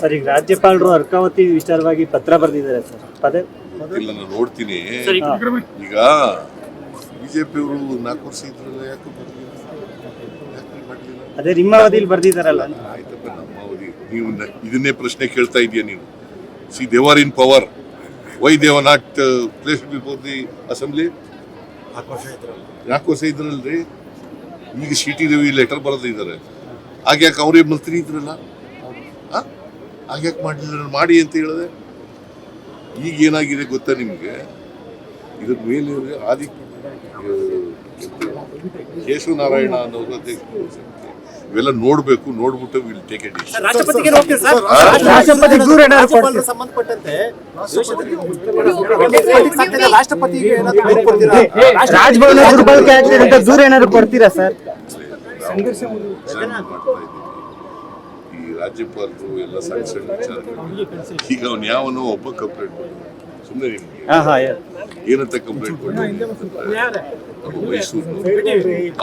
Sir ಈಗ ರಾಜ್ಯಪಾಲರು ಅರ್ಕಾವತಿ ವಿಚಾರವಾಗಿ ಪತ್ರ ಬರೆದಿದ್ದಾರೆ ಸರ್. ಪದೇ ಇಲ್ಲ ನಾನು ನೋಡ್ತೀನಿ. ಈಗ ಬಿಜೆಪಿ ಅವರು ನಾಲ್ಕು ವರ್ಷ ಇದ್ರಲ್ಲ ಯಾಕೆ ಬರ್ಲಿಲ್ಲ ಯಾಕೆ ಮಾಡಲಿಲ್ಲ ಅದೇ ನಿಮ್ಮ ಅವಧಿಯಲ್ಲಿ ಬರ್ದಿದ್ದಾರಲ್ಲ. ಆಯ್ತಪ್ಪ ನಮ್ಮ ಅವಧಿ. ನೀವು ನ- ಇದನ್ನೇ ಪ್ರಶ್ನೆ ಕೇಳ್ತಾ ಇದೀಯ ನೀವು? See they were in power. Why they've not place before the assembly ನಾಲ್ಕು ವರ್ಷ ಇದ್ರಲ್ರಿ. ಈಗ ಸಿ ಟಿ ರವಿ ಲೆಟರ್ ಬರೆದಿದ್ದಾರೆ. ಯಾಕೆ ಅವರೇ ಮಂತ್ರಿ ಇದ್ರಲ್ಲ? ಆ? ಆಗ್ಯಾಕೆ ಮಾಡಿದ್ರೆ ಮಾಡಿ ಅಂತ ಹೇಳಿದೆ ಈಗ ಏನಾಗಿದೆ ಗೊತ್ತಾ ನಿಮಗೆ? ಇದ್ರ ಮೇಲೆ ಆದಿ ಕೇಶವನಾರಾಯಣ ಅನ್ನೋರು ಅಧ್ಯಕ್ಷ ಇವೆಲ್ಲ ನೋಡ್ಬೇಕು ನೋಡ್ಬಿಟ್ಟು will take a decision sir. ರಾಷ್ಟ್ರಪತಿ ದೂರ ಏನಾದ್ರು ಕೊಡ್ತೀರಾ? ಸಂಬಂಧಪಟ್ಟಂತೆ ಸರ್? ರಾಜ್ಯಪಾಲರು ಎಲ್ಲ ಸಣ್ಣ ಸಣ್ಣ ವಿಚಾರಗಳು. ಈಗ ಅವ್ನು ಯಾವನೋ ಒಬ್ಬ ಕಂಪ್ಲೇಂಟ್ ಸುಮ್ಮನೆ ನಿಮ್ಗೆ ಹಾ ಹಾ ಏನಂತ ಕಂಪ್ಲೇಂಟ್ ಕೊಟ್ಟು ಮೈಸೂರು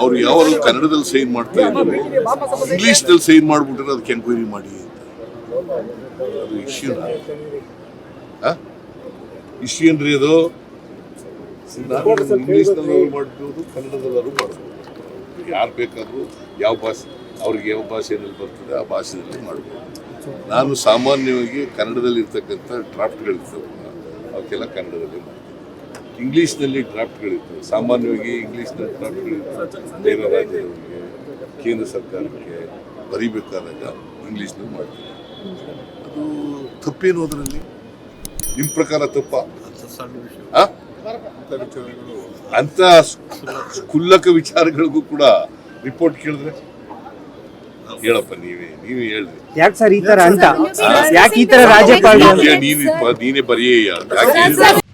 ಅವ್ರು ಯಾವಾಗ ಕನ್ನಡದಲ್ಲಿ ಸೈನ್ ಮಾಡ್ತಾ ಇದ್ರು ಇಂಗ್ಲಿಷ್ನಲ್ಲಿ ಸೈನ್ ಮಾಡ್ಬಿಟ್ರೆ ಅದಕ್ಕೆ ಎಂಕ್ವೈರಿ ಮಾಡಿ ಅಂತ. ಅದು ಇಶ್ಯೂ ಇಶ್ಯೂ ಏನ್ರಿ ಅದು ಇಂಗ್ಲಿಷ್ ನಲ್ಲಾದ್ರು ಮಾಡ್ಬೋದು ಕನ್ನಡದಲ್ಲೂ ಮಾಡ್ಬೋದು. ಯಾರು ಬೇಕಾದ್ರೂ ಯಾವ ಭಾಷೆ ಅವ್ರಿಗೆ ಯಾವ ಭಾಷೆಯಲ್ಲಿ ಬರ್ತದೆ ಆ ಭಾಷೆಯಲ್ಲಿ ಮಾಡ್ಬೋದು. ನಾನು ಸಾಮಾನ್ಯವಾಗಿ ಕನ್ನಡದಲ್ಲಿ ಇರ್ತಕ್ಕಂಥ ಡ್ರಾಫ್ಟ್ಗಳಿರ್ತವಲ್ಲ ಅವಕ್ಕೆಲ್ಲ ಕನ್ನಡದಲ್ಲಿ ಮಾಡ್ತೀನಿ. ಇಂಗ್ಲೀಷ್ನಲ್ಲಿ ಡ್ರಾಫ್ಟ್ಗಳಿರ್ತವೆ. ಸಾಮಾನ್ಯವಾಗಿ ಇಂಗ್ಲೀಷ್ನಲ್ಲಿ ಡ್ರಾಫ್ಟ್ಗಳಿರ್ತವೆ. ಬೇರೆ ರಾಜ್ಯದವರಿಗೆ, ಕೇಂದ್ರ ಸರ್ಕಾರಕ್ಕೆ ಬರೀಬೇಕಾದಾಗ ಇಂಗ್ಲೀಷ್ನಲ್ಲಿ ಮಾಡ್ತೀನಿ. ಅದು ತಪ್ಪೇನು ಅದರಲ್ಲಿ? ನಿಮ್ಮ ಪ್ರಕಾರ ತಪ್ಪ? ಅಂತ ಕುಲ್ಲಕ ವಿಚಾರಗಳಿಗೂ ಕೂಡ ರಿಪೋರ್ಟ್ ಕೇಳಿದ್ರೆ ಹೇಳಪ್ಪ ನೀವೇ ನೀವೇ ಹೇಳ್ರಿ. ಯಾಕೆ ಸರ್ ಈ ತರ ಅಂತ? ಯಾಕೆ ಈ ತರ ರಾಜ್ಯಪಾಲ ನೀನೇ ನೀನೇ ಬರೀ ಯಾಕೆ